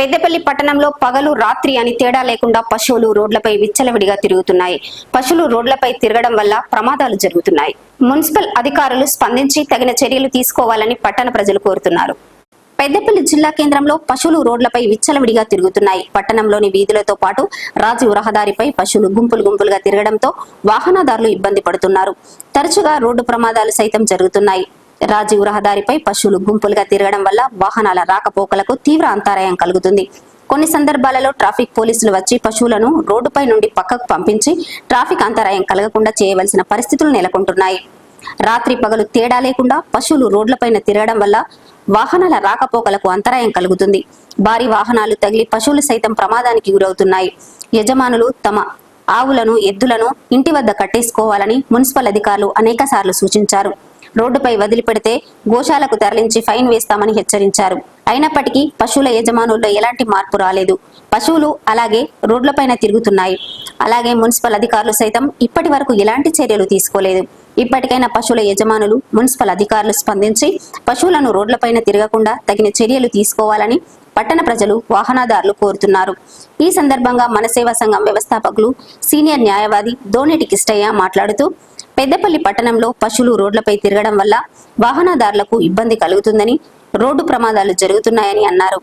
పెద్దపల్లి పట్టణంలో పగలు రాత్రి అని తేడా లేకుండా పశువులు రోడ్లపై విచ్చలవిడిగా తిరుగుతున్నాయి. పశువులు రోడ్లపై తిరగడం వల్ల ప్రమాదాలు జరుగుతున్నాయి. మున్సిపల్ అధికారులు స్పందించి తగిన చర్యలు తీసుకోవాలని పట్టణ ప్రజలు కోరుతున్నారు. పెద్దపల్లి జిల్లా కేంద్రంలో పశువులు రోడ్లపై విచ్చలవిడిగా తిరుగుతున్నాయి. పట్టణంలోని వీధులతో పాటు రాజీవ్ రహదారిపై పశువులు గుంపులు గుంపులుగా తిరగడంతో వాహనదారులు ఇబ్బంది పడుతున్నారు. తరచుగా రోడ్డు ప్రమాదాలు సైతం జరుగుతున్నాయి. రాజీవ్ రహదారిపై పశువులు గుంపులుగా తిరగడం వల్ల వాహనాల రాకపోకలకు తీవ్ర అంతరాయం కలుగుతుంది. కొన్ని సందర్భాలలో ట్రాఫిక్ పోలీసులు వచ్చి పశువులను రోడ్డుపై నుండి పక్కకు పంపించి ట్రాఫిక్ అంతరాయం కలగకుండా చేయవలసిన పరిస్థితులు నెలకొంటున్నాయి. రాత్రి పగలు తేడా లేకుండా పశువులు రోడ్లపైన తిరగడం వల్ల వాహనాల రాకపోకలకు అంతరాయం కలుగుతుంది. భారీ వాహనాలు తగిలి పశువులు సైతం ప్రమాదానికి గురవుతున్నాయి. యజమానులు తమ ఆవులను ఎద్దులను ఇంటి వద్ద కట్టేసుకోవాలని మున్సిపల్ అధికారులు అనేక సూచించారు. రోడ్డుపై వదిలిపెడితే గోశాలకు తరలించి ఫైన్ వేస్తామని హెచ్చరించారు. అయినప్పటికీ పశువుల యజమానుల్లో ఎలాంటి మార్పు రాలేదు. పశువులు అలాగే రోడ్లపైన తిరుగుతున్నాయి. అలాగే మున్సిపల్ అధికారులు సైతం ఇప్పటి వరకు ఎలాంటి చర్యలు తీసుకోలేదు. ఇప్పటికైనా పశువుల యజమానులు మున్సిపల్ అధికారులు స్పందించి పశువులను రోడ్లపైన తిరగకుండా తగిన చర్యలు తీసుకోవాలని పట్టణ ప్రజలు వాహనదారులు కోరుతున్నారు. ఈ సందర్భంగా మనసేవా సంఘం వ్యవస్థాపకులు సీనియర్ న్యాయవాది దోనేటి కిష్టయ్య మాట్లాడుతూ పెద్దపల్లి పట్టణంలో పశువులు రోడ్లపై తిరగడం వల్ల వాహనదారులకు ఇబ్బంది కలుగుతుందని రోడ్డు ప్రమాదాలు జరుగుతున్నాయని అన్నారు.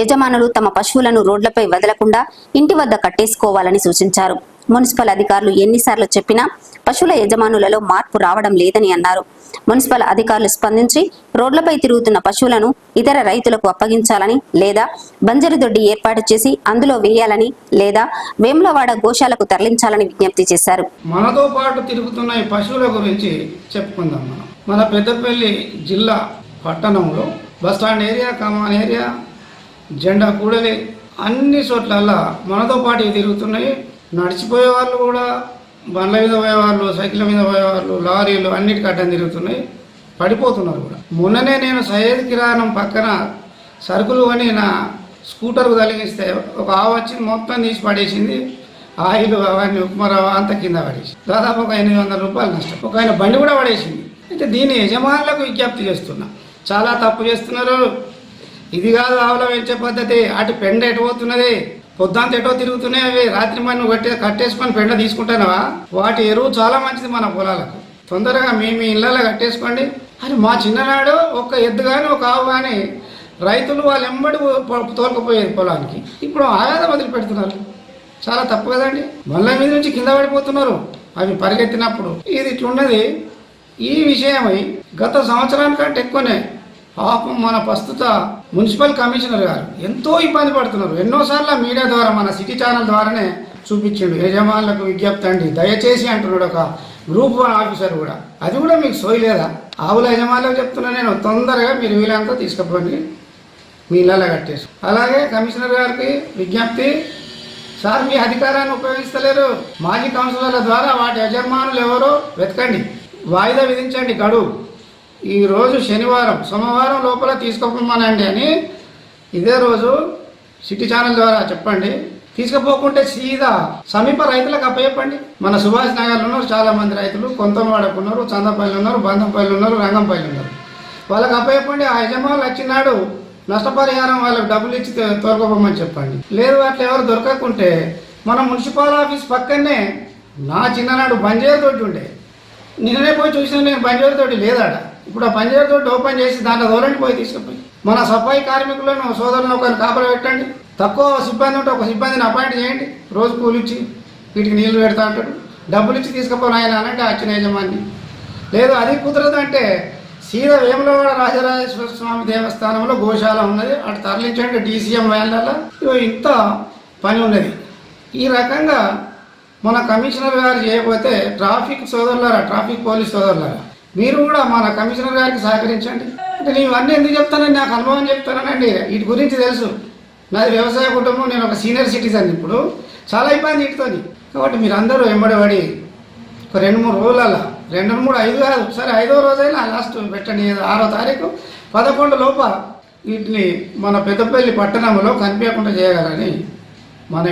యజమానులు తమ పశువులను రోడ్లపై వదలకుండా ఇంటి వద్ద కట్టేసుకోవాలని సూచించారు. మున్సిపల్ అధికారులు ఎన్నిసార్లు చెప్పినా పశువుల యజమానులలో మార్పు రావడం లేదని అన్నారు. మున్సిపల్ అధికారులు స్పందించి రోడ్లపై తిరుగుతున్న పశువులను ఇతర రైతులకు అప్పగించాలని లేదా బంజరు దొడ్డి ఏర్పాటు చేసి అందులో వేయాలని లేదా వేములవాడ గోశాలకు తరలించాలని విజ్ఞప్తి చేశారు. మనతో పాటు తిరుగుతున్న ఈ పశువుల గురించి చెప్పుకుందాం మనం. మన పెద్దపల్లి జిల్లా పట్టణంలో బస్టాండ్ ఏరియా కమాన్ ఏరియా జెండా కూడలి అన్ని చోట్లల్లా మనతో పాటు ఇవి తిరుగుతున్నాయి. నడిచిపోయే వాళ్ళు కూడా బండ్ల మీద పోయేవాళ్ళు సైకిల్ మీద పోయేవాళ్ళు లారీలు అన్నిటి కట్టడం తిరుగుతున్నాయి. పడిపోతున్నారు కూడా. మొన్ననే నేను సయ్యద్ కిరాణం పక్కన సరుకులు అని నా స్కూటర్కు తగిలిస్తే ఒక ఆవు వచ్చి మొత్తం తీసి పడేసింది. ఆయిల్ అవన్నీ ఉప్మా రవ్వ అంత కింద పడేసి దాదాపు ఒక ఎనిమిది వందల రూపాయలు నష్టం. ఒక ఆయన బండి కూడా పడేసింది. అయితే దీని యజమానులకు విజ్ఞప్తి చేస్తున్నా. చాలా తప్పు చేస్తున్నారు. ఇది కాదు ఆవుల పెంచే పద్ధతి. అటు పెండ ఎటు పోతున్నది? ఎటో తిరుగుతున్నాయి అవి. రాత్రి మరి కట్టే కట్టేసుకొని పెండ తీసుకుంటానవా వాటి ఎరువు చాలా మంచిది మన పొలాలకు. తొందరగా మీ మీ ఇళ్ళలో కట్టేసుకోండి. అని మా చిన్ననాడు ఒక ఎద్దు కానీ ఒక ఆవు కానీ రైతులు వాళ్ళు ఎంబడి పో- పొలానికి. ఇప్పుడు ఆయాద వదిలి పెడుతున్నారు. చాలా తప్పు కదండి. మళ్ళీ మీద నుంచి కింద పడిపోతున్నారు. అవి పరిగెత్తినప్పుడు. ఇది ఇట్లున్నది. ఈ విషయమై గత సంవత్సరానికంటే ఎక్కువనే పాపం మన ప్రస్తుత మున్సిపల్ కమిషనర్ గారు ఎంతో ఇబ్బంది పడుతున్నారు. ఎన్నోసార్లు మీడియా ద్వారా మన సిటీ ఛానల్ ద్వారానే చూపించిండు. యజమానులకు విజ్ఞప్తి అండి. దయచేసి అంటున్నాడు ఒక గ్రూప్ వన్ ఆఫీసర్ కూడా. అది కూడా మీకు సోయలేదా ఆవుల యజమానులకు చెప్తున్నా నేను. తొందరగా మీరు వీలంతా తీసుకుపోండి. మీ ఇళ్ళ కట్టేసి. అలాగే కమిషనర్ గారికి విజ్ఞప్తి సార్ మీ అధికారాన్ని ఉపయోగిస్తలేరు. మాజీ కౌన్సిలర్ల ద్వారా వాటి యజమానులు ఎవరో వెతకండి. వాయిదా విధించండి గడువు. ఈరోజు శనివారం సోమవారం లోపల తీసుకోమనండి అని ఇదే రోజు సిటీ ఛానల్ ద్వారా చెప్పండి. తీసుకుపోకుంటే సీదా సమీప రైతులకు అప్పచెప్పండి. మన సుభాష్ నగర్లో ఉన్నారు చాలా మంది రైతులు. కొంతవాడకు ఉన్నారు చందపల్లి ఉన్నారు బంధంపల్లి ఉన్నారు రంగంపల్లి ఉన్నారు. వాళ్ళకి అప్పచెప్పండి. ఆ యజమానులు వచ్చినాడు. నష్టపరిహారం వాళ్ళకి డబ్బులు ఇచ్చి తో- చెప్పండి. లేదు అట్లా ఎవరు దొరకకుంటే మన మున్సిపల్ ఆఫీస్ పక్కనే నా చిన్ననాడు బంజేరు తోటి ఉండే. నిన్ననే పోయి చూసిన నేను బంజేరు తోటి లేదాడా ఇప్పుడు ఆ బంజేరు ఓపెన్ చేసి దాంట్లో దూరండి పోయి తీసుకుపోయి. మన సఫాయి కార్మికులను సోదరులను ఒకరిని కాపలు పెట్టండి తక్కువ సిబ్బంది ఉంటే ఒక సిబ్బందిని అపాయింట్ చేయండి. రోజు కూలిచ్చి వీటికి నీళ్ళు పెడతా ఉంటాడు డబ్బులు ఇచ్చి తీసుకుపోను ఆయన అనంటే వచ్చిన యజమాని. లేదు అది కుదరదు అంటే వేములవాడ రాజరాజేశ్వర స్వామి దేవస్థానంలో గోశాల ఉన్నది. అటు తరలించండి డీసీఎం వ్యాన్లలో ఇంత పని ఉన్నది. ఈ రకంగా మన కమిషనర్ గారు చేయకపోతే ట్రాఫిక్ సోదరులారా ట్రాఫిక్ పోలీస్ సోదరులారా? మీరు కూడా మన కమిషనర్ గారికి సహకరించండి. అంటే నేను ఇవన్నీ ఎందుకు చెప్తానని నాకు అనుభవం చెప్తానండి వీటి గురించి తెలుసు. నాది వ్యవసాయ కుటుంబం నేను ఒక సీనియర్ సిటిజన్ ఇప్పుడు. చాలా ఇబ్బంది వీటితోని కాబట్టి మీరు అందరూ వెంబడబడి ఒక రెండు మూడు రోజుల రెండు మూడు ఐదు కాదు సరే ఐదో రోజైనా లాస్ట్ పెట్టండి. ఆరో తారీఖు పదకొండు లోప వీటిని మన పెద్దపల్లి పట్టణంలో కనిపించకుండా చేయగలని మన